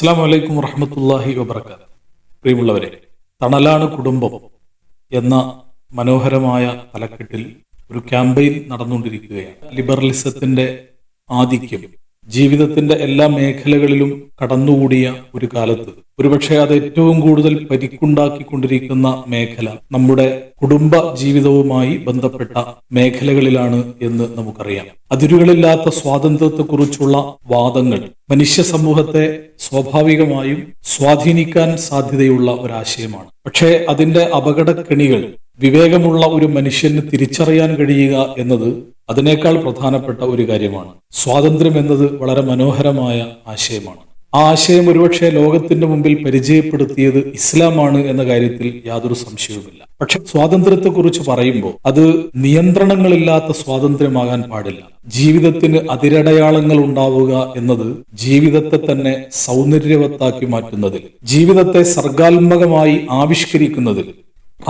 അസ്സാം വലൈക്കും വറഹമത്തല്ലാഹി വബർക്കാത്ത് പ്രിയമുള്ളവരെ തണലാണ് കുടുംബം എന്ന മനോഹരമായ തലക്കെട്ടിൽ ഒരു ക്യാമ്പയിൻ നടന്നുകൊണ്ടിരിക്കുകയാണ്. ലിബറലിസത്തിന്റെ ആധിക്യം. ജീവിതത്തിന്റെ എല്ലാ മേഖലകളിലും കടന്നുകൂടിയ ഒരു കാലത്ത്. ഒരുപക്ഷെ അത് ഏറ്റവും കൂടുതൽ പരിക്കുണ്ടാക്കിക്കൊണ്ടിരിക്കുന്ന മേഖല നമ്മുടെ കുടുംബ ജീവിതവുമായി ബന്ധപ്പെട്ട മേഖലകളിലാണ് എന്ന് നമുക്കറിയാം. അതിരുകളില്ലാത്ത സ്വാതന്ത്ര്യത്തെക്കുറിച്ചുള്ള വാദങ്ങൾ മനുഷ്യ സമൂഹത്തെ സ്വാഭാവികമായും സ്വാധീനിക്കാൻ സാധ്യതയുള്ള ഒരാശയമാണ്. പക്ഷേ അതിന്റെ അപകടക്കെണികൾ വിവേകമുള്ള ഒരു മനുഷ്യന് തിരിച്ചറിയാൻ കഴിയുക എന്നത് അതിനേക്കാൾ പ്രധാനപ്പെട്ട ഒരു കാര്യമാണ്. സ്വാതന്ത്ര്യം എന്നത് വളരെ മനോഹരമായ ആശയമാണ്. ആ ആശയം ഒരുപക്ഷെ ലോകത്തിന്റെ മുമ്പിൽ പരിചയപ്പെടുത്തിയത് ഇസ്ലാമാണ് എന്ന കാര്യത്തിൽ യാതൊരു സംശയവുമില്ല. പക്ഷെ സ്വാതന്ത്ര്യത്തെക്കുറിച്ച് പറയുമ്പോൾ അത് നിയന്ത്രണങ്ങളില്ലാത്ത സ്വാതന്ത്ര്യമാകാൻ പാടില്ല. ജീവിതത്തിന് അതിരടയാളങ്ങൾ ഉണ്ടാവുക എന്നത് ജീവിതത്തെ തന്നെ സൗന്ദര്യവത്താക്കി മാറ്റുന്നതിൽ ജീവിതത്തെ സർഗാത്മകമായി ആവിഷ്കരിക്കുന്നതിൽ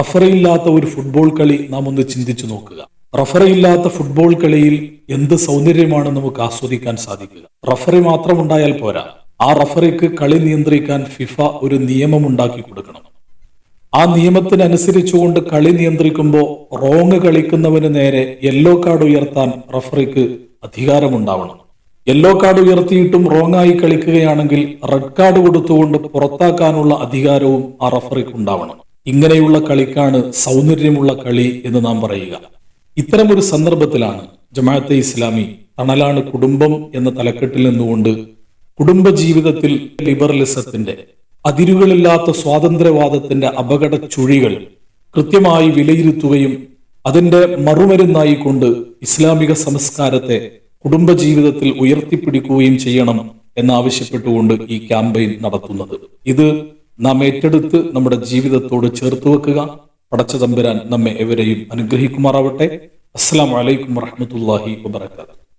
റഫറിയില്ലാത്ത ഒരു ഫുട്ബോൾ കളി നാം ഒന്ന് ചിന്തിച്ചു നോക്കുക. റഫറിയില്ലാത്ത ഫുട്ബോൾ കളിയിൽ എന്ത് സൗന്ദര്യമാണ് നമുക്ക് ആസ്വദിക്കാൻ സാധിക്കുക റഫറി മാത്രം ഉണ്ടായാൽ പോരാ. ആ റഫറിക്ക് കളി നിയന്ത്രിക്കാൻ ഫിഫ ഒരു നിയമം ഉണ്ടാക്കി കൊടുക്കണം. ആ നിയമത്തിനനുസരിച്ചുകൊണ്ട് കളി നിയന്ത്രിക്കുമ്പോൾ റോങ് കളിക്കുന്നവന് നേരെ യെല്ലോ കാർഡ് ഉയർത്താൻ റഫറിക്ക് അധികാരമുണ്ടാവണം. യെല്ലോ കാർഡ് ഉയർത്തിയിട്ടും റോങ് ആയി കളിക്കുകയാണെങ്കിൽ റെഡ് കാർഡ് കൊടുത്തുകൊണ്ട് പുറത്താക്കാനുള്ള അധികാരവും ആ റഫറിക്ക് ഉണ്ടാവണം. ഇങ്ങനെയുള്ള കളിക്കാണ് സൗന്ദര്യമുള്ള കളി എന്ന് നാം പറയുക. ഇത്തരമൊരു സന്ദർഭത്തിലാണ് ജമാഅത്തെ ഇസ്ലാമി തണലാണ് കുടുംബം എന്ന തലക്കെട്ടിൽ നിന്നുകൊണ്ട് കുടുംബ ജീവിതത്തിൽ ലിബറലിസത്തിന്റെ അതിരുകളില്ലാത്ത സ്വാതന്ത്ര്യവാദത്തിന്റെ അപകട ചുഴികൾ കൃത്യമായി വിലയിരുത്തുകയും അതിന്റെ മറുമരുന്നായി കൊണ്ട് ഇസ്ലാമിക സംസ്കാരത്തെ കുടുംബജീവിതത്തിൽ ഉയർത്തിപ്പിടിക്കുകയും ചെയ്യണം എന്നാവശ്യപ്പെട്ടുകൊണ്ട് ഈ ക്യാമ്പയിൻ നടത്തുന്നത്. ഇത് നാം ഏറ്റെടുത്ത് നമ്മുടെ ജീവിതത്തോട് ചേർത്ത് വെക്കുക. പടച്ച തമ്പുരാൻ നമ്മെ എവരെയും അനുഗ്രഹിക്കുമാറാവട്ടെ. അസ്സാം വലൈക്കും വറഹമത്തല്ലാഹി വബർക്കാത്തു